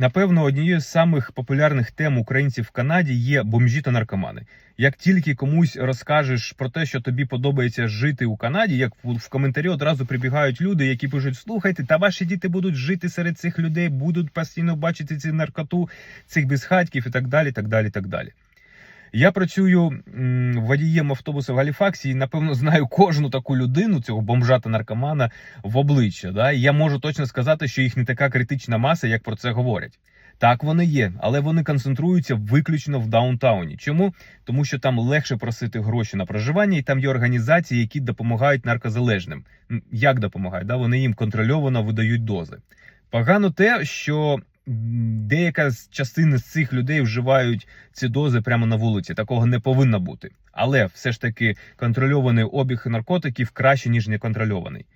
Напевно, однією з самих популярних тем українців в Канаді є бомжі та наркомани. Як тільки комусь розкажеш про те, що тобі подобається жити у Канаді, як в коментарі одразу прибігають люди, які пишуть: слухайте, та ваші діти будуть жити серед цих людей, будуть постійно бачити цю наркоту, цих безхатьків і так далі. так далі, так далі. Я працюю водієм автобуса в Галіфаксі і напевно знаю кожну таку людину, цього бомжа та наркомана в обличчя. Да? І я можу точно сказати, що їх не така критична маса, як про це говорять. Так вони є, але вони концентруються виключно в даунтауні. Чому? Тому що там легше просити гроші на проживання, і там є організації, які допомагають наркозалежним. Як допомагають? Да? Вони їм контрольовано видають дози. Погано те, що деяка з частини з цих людей вживають ці дози прямо на вулиці. Такого не повинно бути. Але все ж таки контрольований обіг наркотиків краще ніж неконтрольований.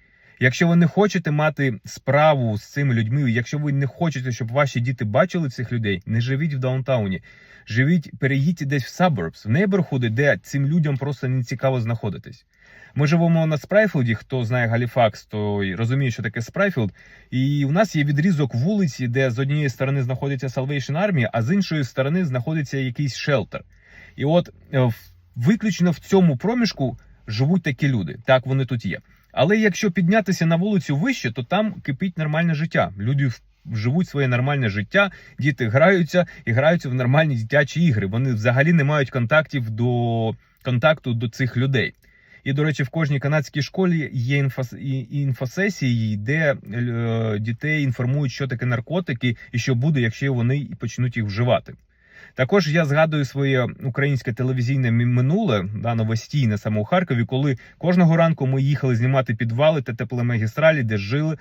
Якщо ви не хочете мати справу з цими людьми, якщо ви не хочете, щоб ваші діти бачили цих людей, не живіть в даунтауні. Живіть, переїдьте десь в suburbs, в нейборхуди, де цим людям просто не цікаво знаходитись. Ми живемо на Спрайфілді. Хто знає Галіфакс, той розуміє, що таке Спрайфілд. І у нас є відрізок вулиці, де з однієї сторони знаходиться Salvation Army, а з іншої сторони знаходиться якийсь шелтер. І от е, виключно в цьому проміжку живуть такі люди. Так вони тут є. Але якщо піднятися на вулицю вище, то там кипить нормальне життя. Люди живуть своє нормальне життя, діти граються і граються в нормальні дитячі ігри. Вони взагалі не мають контактів до контакту до цих людей. І, до речі, в кожній канадській школі є інфос, інфосесії, де е, дітей інформують, що таке наркотики і що буде, якщо вони почнуть їх вживати. Також я згадую своє українське телевізійне минуле, да, новостійне саме у Харкові, коли кожного ранку ми їхали знімати підвали та тепломагістралі, де жили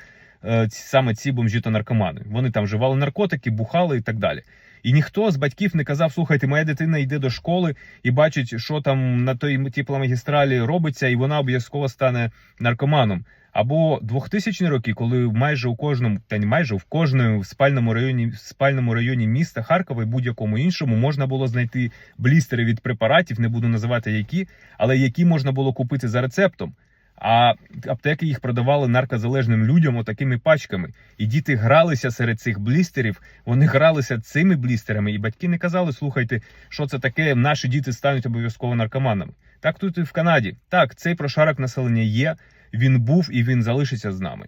саме ці бомжі та наркомани. Вони там вживали наркотики, бухали і так далі. І ніхто з батьків не казав: слухайте, моя дитина йде до школи і бачить, що там на той тепломагістралі робиться, і вона обов'язково стане наркоманом. Або 2000 роки, коли майже у кожному, та не майже в кожному спальному районі, спальному районі міста Харкова і будь-якому іншому можна було знайти блістери від препаратів, не буду називати які, але які можна було купити за рецептом. А аптеки їх продавали наркозалежним людям отакими пачками. І діти гралися серед цих блістерів. Вони гралися цими блістерами, і батьки не казали: слухайте, що це таке, наші діти стануть обов'язково наркоманами. Так тут і в Канаді. Так, цей прошарок населення є. Він був і він залишиться з нами.